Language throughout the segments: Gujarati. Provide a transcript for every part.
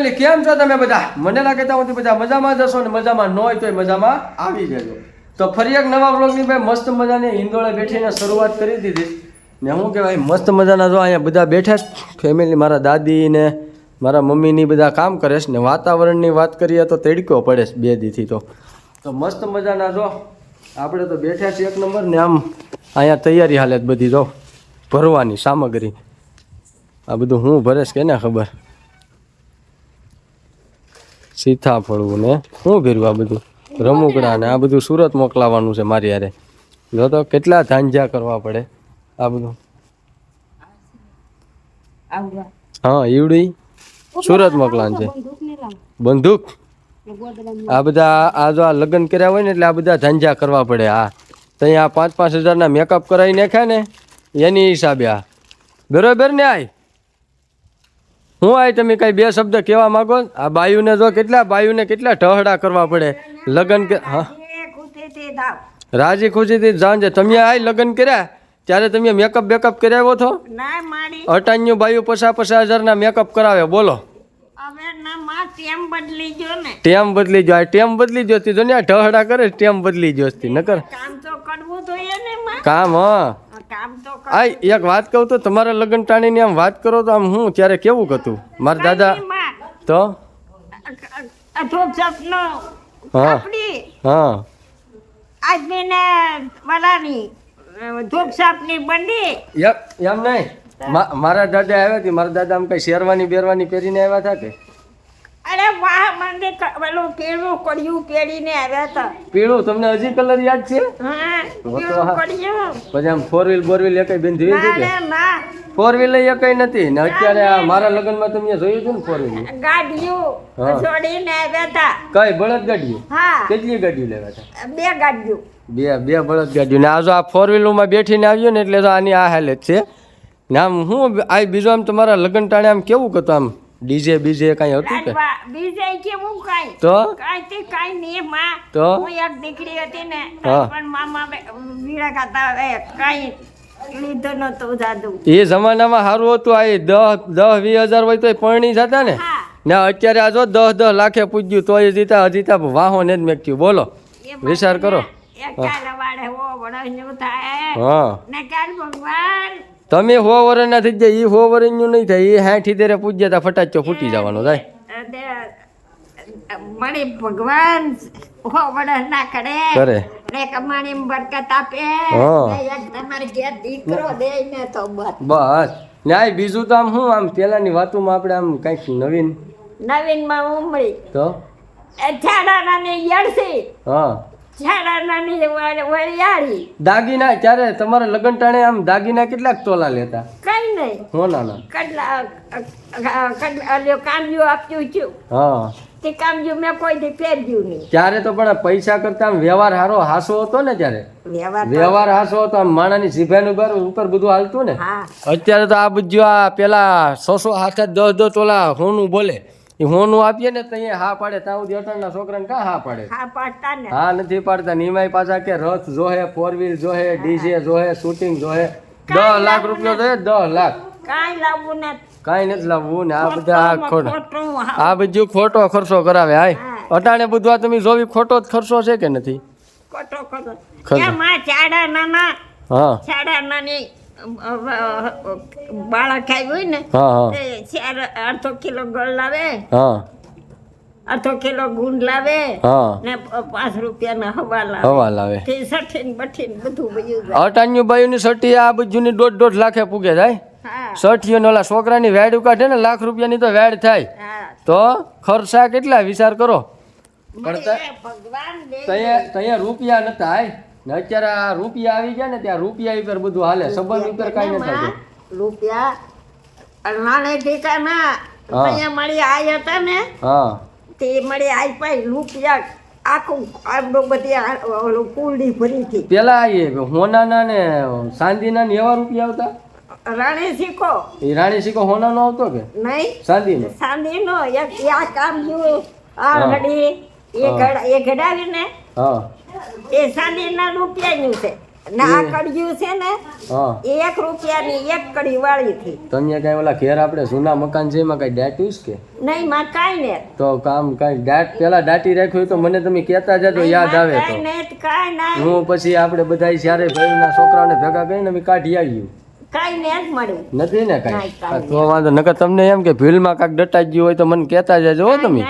ફેમિલી, કેમ છો તમે બધા? મને લાગે ત્યાં બધા મજામાં જશો ને મજામાં ન હોય તોય મજામાં આવી જજો. તો ફરી એક નવા બ્લોગની ભાઈ મસ્ત મજાની હિંદોળે બેઠીને શરૂઆત કરી દીધી. ને હું કહેવાય, મસ્ત મજાના જો અહીંયા બધા બેઠા ફેમિલી, મારા દાદી ને મારા મમ્મીની બધા કામ કરે છે. ને વાતાવરણની વાત કરીએ તો તડકો પડે છે બે દીથી તો. તો મસ્ત મજાના જો. આપણે તો બેઠા છીએ એક નંબર ને આમ અહીંયા તૈયારી હાલત બધી જો. ભરવાની સામગ્રી. આ બધું હું ભરેશ કે ને ખબર? સીતાફળવું ને શું ભર્યું આ બધું? રમુકડા ને આ બધું સુરત મોકલાવાનું છે મારી યારે જો તો કેટલા ધાંજા કરવા પડે આ બધું? હા ઈવડી સુરત મોકલાવાનું છે. બંદૂક આ બધા આ જો આ લગ્ન કર્યા હોય ને એટલે આ બધા ધાંજા કરવા પડે હા. તો અહીંયા પાંચ પાંચ હજારના મેકઅપ કરાવી નાખ્યા ને એની હિસાબે આ. બરોબર ને આય? હું આય તમે કઈ બે શબ્દ કહેવા માંગો? આ બાયુને જો કેટલા બાયુને કેટલા ઢહડા કરવા પડે? લગ્ન કે હા? રાજી ખુશીથી જાણ છે તમે આય લગ્ન કર્યા? ત્યારે તમે મેકઅપ બેકઅપ કરાવ્યો બાયુ અટાણ્યું બાયું પચાસ પચાસ હજારના મેકઅપ કરાવે બોલો. ટેમ બદલી જો આ ટેમ બદલી જોતી જો ને ઢહડા કરે ટેમ બદલી જો નકર કામ તો કરવું માં. કામ હા. કામ તો આ એક વાત કહું તો તમારા લગ્ન ટાણીની આમ વાત કરો તો આમ હું ત્યારે કેવું હતું મારા દાદા તો? સપનો હા. હા. આદમીને વલાની ધૂપ સાપની બંડી. એમ એમ નહીં. મા- મારા દાદા આવ્યા હતી મારા દાદા આમ કઈ શેરવાની બેરવાની પહેરીને આવ્યા હતા કે? વાહ પેલો પીળું કડિયું પહેરીને આવ્યા હતા. પીળું તમને હજી કલર યાદ છે? હા પીળું કડિયું પછી આમ ફોર વ્હીલ બોર વ્હીલ એકઈ બેન જોઈ હતી ના ફોર વ્હીલ એકઈ નથી. ને અત્યારે આ મારા લગ્નમાં તમે જોયું હતું ને ફોર વ્હીલ ગાડીઓ છોડીને આવ્યા હતા. કઈ બળદ ગાડીઓ? હા. કેટલી ગાડીઓ લેવા હતા? બે ગાડીઓ. બે બે બળદ ગાડીઓ. ને આ જો આ ફોર વ્હીલમાં બેઠીને આવ્યો ને એટલે તો આની આ હાલત છે. ને આમ હું આ બીજું આમ તમારા લગ્ન ટાણે આમ કેવું હતું આમ? ડીજે બીજે કાંઈ હતું કે? બીજે કેવું કઈ? તો? કઈ તે કઈ નહીં માં. તો? હું એક દીકરી હતી ને પણ મામા વીણા ખાતા કાંઈ એ જમાનામાં સારું હતું આ દસ દસ વીસ હજાર હોય તો પરણી જતા ને? ના અત્યારે આ જો દસ દસ લાખે પૂજ્યું તોય જીતા જીતા વાહો ને જ મેક્યું. બોલો વિચાર કરો. એક વાળે હો હા ને તમે હો થઈ જાય એ હો વરણનું નહીં થાય એ હાઠી તેરે પૂજ્યા તા ફટાચો ફૂટી જવાનો થાય અને ભગવાન હો ના કરે. કરે. ને કમાણી બરકત આપે. હા. ને તમારે ઘેર દીકરો દે ને તો બસ. બસ. ન્યાય બીજું તો આમ શું આમ પેલાની વાતોમાં આપણે આમ કંઈક નવીન. નવીનમાં ઉમળી. તો? છાડાનાની યડસી હા છાડાનાની વળિયાળી દાગીના ત્યારે તમારા લગ્ન ટાણે આમ દાગીના કેટલાક તોલા લેતા? કઈ નહીં હો ના. કામજુ આપ્યું છું. હા. તે કામજો મેં કોઈ દી પહેર્યું નહીં. ત્યારે તો પણ પૈસા કરતા આમ વ્યવહાર હારો હાસો હતો ને ત્યારે? વ્યવહાર હાસો હતો આમ માણાની જીભાનું ઘર ઉપર બધું હાલતું ને? અત્યારે તો આ બધું આ પેલા સો સો હાથ દસ દસ તોલા હોનું બોલે. એ હોનું આપીએ ને તો હા પાડે. ત્યાં સુધી અટાણના છોકરાને કાં હા પાડે? હા પાડતા ને હા નથી પાડતા. નિમાય પાછા કે રથ જોહે ફોર વ્હીલ જોહે ડીજે જોહે શૂટિંગ જોહે. દસ લાખ રૂપિયો જોઈએ દસ લાખ. કાંઈ લાવવું નથી. કાંઈ નથી લાવવું ને આ બધા આ ખોટ આ બધું ખોટો ખર્ચો કરાવે હાય. અટાણે બધું તમે જોવી ખોટો જ ખર્ચો છે કે નથી? ખોટો ખર્ચો. હા. ચાડા નાની. બાળક આવ્યું હોય ને અડધો કિલો ગળ લાવે હા. અડધો કિલો ગુંદ લાવે ને પાંચ રૂપિયાના હવા લાવે. હવા લાવે. તે સઠીન બઠીન બધું વયું અટાણ્યું અટાણ્યું બાયુની સઠી આ બધુંની દોઢ દોઢ લાખે પૂગે જાય. હા. સઠીઓ ઓલા છોકરાની વેડ કાઢે ને લાખ રૂપિયાની તો વેડ થાય. તો ખર્ચા કેટલા વિચાર કરો. પણ તૈયાર રૂપિયા નતા હાય ને અત્યારે આ રૂપિયા આવી ગયા ને ત્યાં રૂપિયા ઉપર બધું હાલે સંબંધ ઉપર કાંઈ નથી થતું રૂપિયા? અનાણે ઠેકાના. અહીંયા મળી આય હતા ને? હા. તે મળી આઈ પાઈ રૂપિયા આખું આપણું બધી આ ભરી હતી. પેલા એ હોનાના ને ચાંદીના ને એવા રૂપિયા આવતા? રાણી શીખો. એ રાણી શીખો હોના નો આવતો કે? નહીં. ચાંદીનો સાંધીનો એક આ કામ જોયું આ. ઘડી એ. ઘડા એ ઘડાવીને હા. એ સાંધીના રૂપિયાનું છે. ને કડિયું છે ને એક રૂપિયાની એક કડી વાળી હતી તમે કઈ ઓલા ઘેર આપણે જૂના મકાન છે એમાં કઈ દાટ્યું કે? નહીં માં કાંઈ ને. તો કામ કઈ દાટ પેલા દાટી રાખ્યું તો મને તમે કહેતા જજો યાદ આવે તો. હું પછી આપણે બધા જ્યારે ભાઈના છોકરાઓને ભેગા કરીને અમે કાઢી આવ્યું કાંઈ ને મળ્યું. નથી ને કાંઈ? તો વાંધો નકર તમને એમ કે ભીલમાં કાંઈક દટાઈ ગયું હોય તો મને કહેતા જજો હો તમે.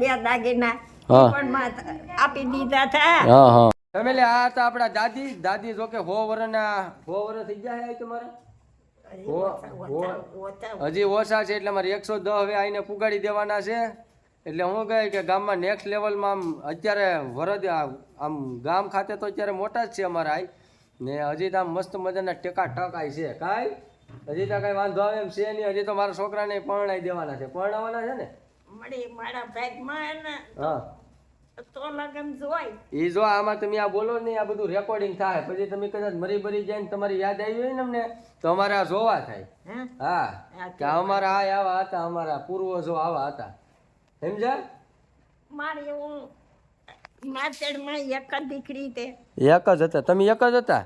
બે દાગીના આપી દીધા હતા હા હા. ફેમિલી આ હતા આપણા દાદી. દાદી જો કે હો વરના હો વર થઈ ગયા હે તમારે હો- હો- ઓછા હજી ઓછા છે એટલે મારે એકસો દસ હવે આઈને પુગાડી દેવાના છે. એટલે હું કહે કે ગામમાં નેક્સ્ટ લેવલમાં આમ અત્યારે વરદ આમ ગામ ખાતે તો અત્યારે મોટા જ છે અમારા આઈ. ને હજી તો આમ મસ્ત મજાના ટેકા ટક આઈ છે. કાંઈ? હજી તો કાંઈ વાંધો આવે એમ છે નહીં. હજી તો મારા છોકરાને પરણાઈ દેવાના છે. પરણાવવાના છે ને? મારા ભાગમાં ને હા. તો લગન જોઈ એ જો આમાં તમે આ બોલો ને આ બધું રેકોર્ડિંગ થાય. પછી તમે કદાચ મરી જાય ને તમારી યાદ આવી હોય ને અમને તો અમારે આ જોવા થાય. હા? કે અમારા આ આવા હતા અમારા પૂર્વજો આવા હતા. સમજ્યા? મારી હું માતેડમાં એક જ દીકરી તે. એક જ હતા. તમે એક જ હતા?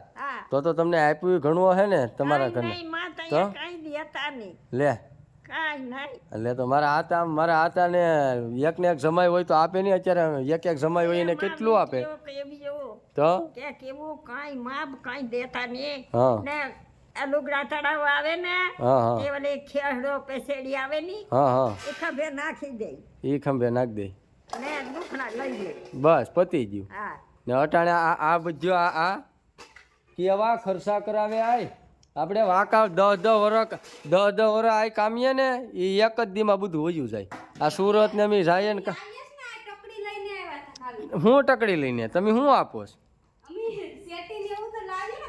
તો તો તમને આપ્યું ઘણું હે ને તમારા ઘર ઘરને. તો તો? દેતા નહીં. લે. એટલે તો મારા આતા મારા આતા ને એક ને એક સમય હોય તો આપે નહીં અત્યારે. એક એક સમય હોય એને કેટલું આપે? તો? કે કેવું? કાંઈ માપ કઈ દેતા નહીં. ને લુગડા તળાવ આવે ને એ ઓલી ખેડો પેસેડી આવે ની હા હા. એ ખંભે નાખી દે. એ ખંભે નાખ દે. ને દુખણા લઈ લે. બસ પતી ગયું. હા. ને અટાણે આ આ બધું આ આ કેવા ખર્ચા કરાવે આય? આપણે વાંકા દસ દસ વર્ષ દસ દસ વર્ષ આ કામીએ ને એ એક જ દીમાં બધું વયું જાય. આ સુરત ને અમે જાય ને હું ટકડી લઈને તમે શું આપો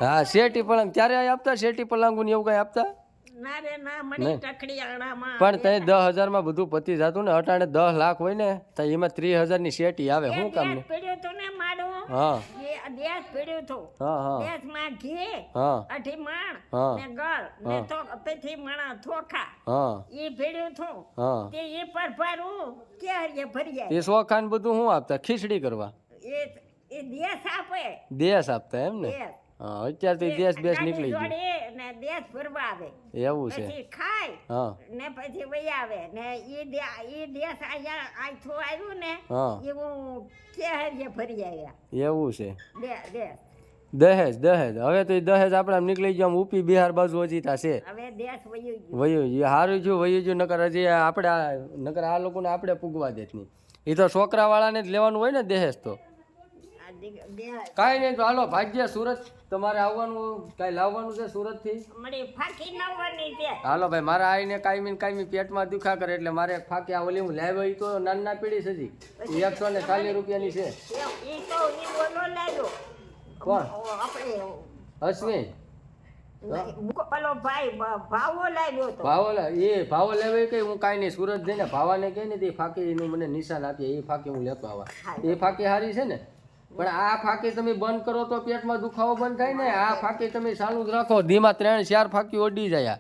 હા શેટી પલંગ. ત્યારે આપતા? શેટી પલંગ ને એવું કઈ આપતા? ના ના પણ તે દસ હજારમાં બધું પતી જતું ને અટાણે દસ લાખ હોય ને તો એમાં ત્રીસ હજારની શેટી આવે. શું કામ ને ને હા. દેશ ભેડ્યું હતું. દેશમાં ઘી અઢી માણ ને ગળ ને તો પેથી માણા થોખા એ ઈ ભેડ્યું હતું. તે એ પર ભરું કે હરિયે ભરી જાય એ ને બધું શું આપતા? ખીચડી કરવા? એ એ દેશ આપે. દેશ આપતા એમ ને? દેશ હા અત્યારે તો ઈ દેશ બેસ નીકળી ગયું જોડે ને દેશ ફરવા આવે એવું છે. પછી ખાય ને પછી વહી આવે ને ઈ ઈ દેશ અહીંયા આથો આવ્યું ને એવું કે હરીએ ફરી આવ્યા. એવું છે. દે દેશ દહેજ દહેજ. હવે તો દહેજ આપણે નીકળી ગયો ઉપી બિહાર બાજુ ઓજીતા છે. વયું ગયું. સારું થયું વયું ગયું નકર હજી આપણે આ- નકર આ લોકોને આપણે પૂગવા દેત નહીં એ તો છોકરાવાળાને જ લેવાનું હોય ને દહેજ તો. કાંઈ નહીં તો હાલો ભાગ્ય સુરત. તમારે આવવાનું કાંઈ લાવવાનું છે સુરતથી? હાલો ભાઈ મારા આઈને કાયમી મીન કાયમી પેટમાં દુખા કરે એટલે મારે ફાંકી આ ઓલી હું લાવ્યો ઈ તો નાના પીડી છે હજી. એકસો ને ચાલીસ રૂપિયાની છે. એ કોણ? ભ- ભાવો એ લેવાય કઈ હું કાંઈ નહીં સુરત જઈને ભાવાને કહે ને તે ફાકી મને નિશાન આપીએ એ ફાકી હું લેતો આવા. એ ફાકી સારી છે ને? પણ આ ફાકી તમે બંધ કરો તો પેટમાં દુખાવો બંધ થાય ને. આ ફાકી તમે ચાલુ જ રાખો. ધીમા ત્રણ ચાર ફાકી ઓડી જાય.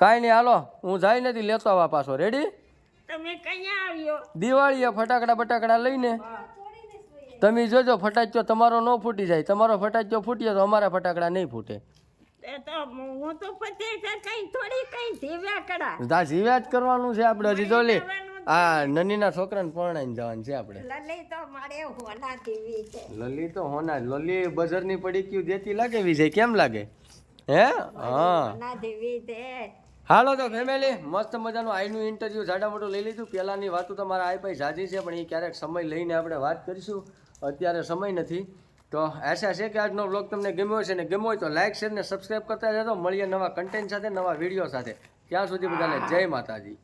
કાંઈ નહીં હાલો. હું જાય નથી લેતો આવા પાછો. રેડી તમે આવ્યો? દિવાળીએ ફટાકડા બટાકડા લઈને તમે જોજો ફટાક્યો તમારો ન ફૂટી જાય. તમારો ફટાક્યો ફૂટ્યો તો અમારા ફટાકડા નહીં ફૂટે. હું તો કઈ થોડી કઈ ધીવ્યા કડા. દા જીવ્યા જ કરવાનું છે આપણે હજી જો લે આ નનીના છોકરાને પરણાઈને જવાનું છે આપણે. લલી તો મારે હોના દેવી છે. લલી તો હોના લલી બજારની પડી ક્યુ દેતી લાગે વિજય કેમ લાગે? હે? હા. ધીવી છે. હાલો તો ફેમિલી મસ્ત મજાનું આઈનું ઇન્ટરવ્યૂ જાડા મોટું લઈ લીધું. પહેલાંની વાતો તો મારા આઈ ભાઈ જાજી છે પણ એ ક્યારેક સમય લઈને આપણે વાત કરીશું. અત્યારે સમય નથી. તો આશા છે કે આજનો બ્લોગ તમને ગમ્યો છે ને ગમ્યો હોય તો લાઇક શેર ને સબસ્ક્રાઈબ કરતા જજો મળીએ નવા કન્ટેન્ટ સાથે નવા વીડિયો સાથે. ત્યાં સુધી બધાને જય માતાજી.